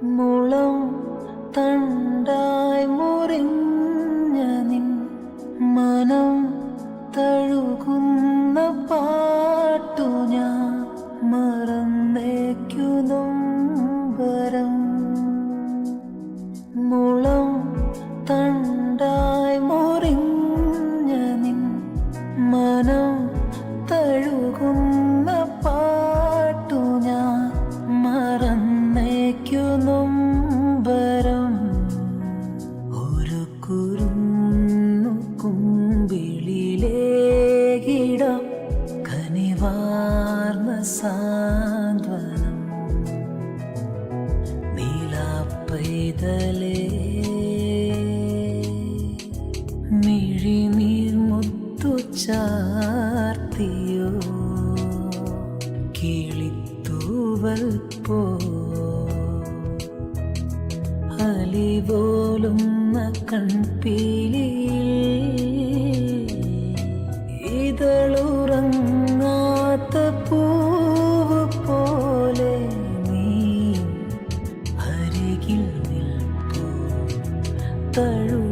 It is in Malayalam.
മുളം തണ്ടായി മുറിഞ്ഞ നിൻ മനം തഴുകുന്ന പാട്ടു ഞാൻ മറന്നേക്കുന്നുംബരം മുളം തണ്ടായി മുറിഞ്ഞ നിൻ മനം തഴുകുന്ന സാന്ത്വനം. നീലാപ്പൈതലേ മിഴിനീർ മുത്തു ചാർത്തിയോ കിളിത്തൂവൽ പോ. പോലും കൺപീലിയിൽ Tay